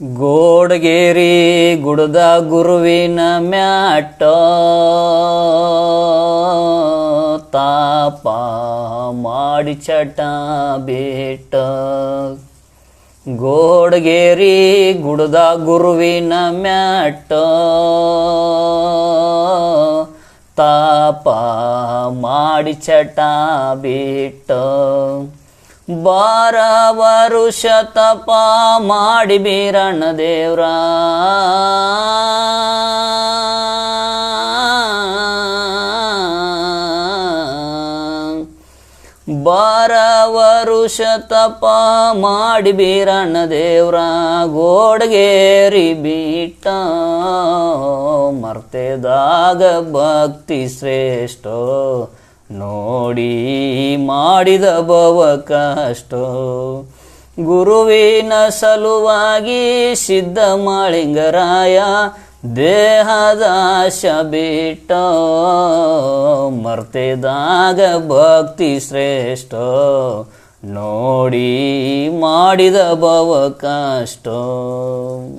ಗೋಡಗೇರಿ ಗುಡದ ಗುರುವಿನ ಮ್ಯಾಟ, ತಾಪ ಮಾಡಿ ಚಟ ಬೇಟ. ಗೋಡಗೇರಿ ಗುಡದ ಗುರುವಿನ ಮ್ಯಾಟ, ತಾಪ ಮಾಡಿ ಚಟ ಬಿಟ್ಟ ಬಾರ ವರುಷ ತಪ ಮಾಡಿ ಬೀರಣ್ಣ ದೇವ್ರ. ಬಾರ ವರುಷ ತಪ ಮಾಡಿ ಬೀರಣ್ಣ ದೇವ್ರ. ಗೋಡ್ಗೇರಿ ಬಿಟ್ಟ ಮರ್ತೆದಾಗ ಭಕ್ತಿ ಶ್ರೇಷ್ಠ. ನೋಡಿ ಮಾಡಿದ ಭವ ಕಷ್ಟ. ಗುರುವಿನ ಸಲುವಾಗಿ ಸಿದ್ಧ ಮಾಳಿಂಗರಾಯ ದೇಹದ ಆಶ ಬಿಟ್ಟ ಮರ್ತಿದಾಗ ಭಕ್ತಿ ಶ್ರೇಷ್ಠ. ನೋಡಿ ಮಾಡಿದ ಭವ ಕಷ್ಟ.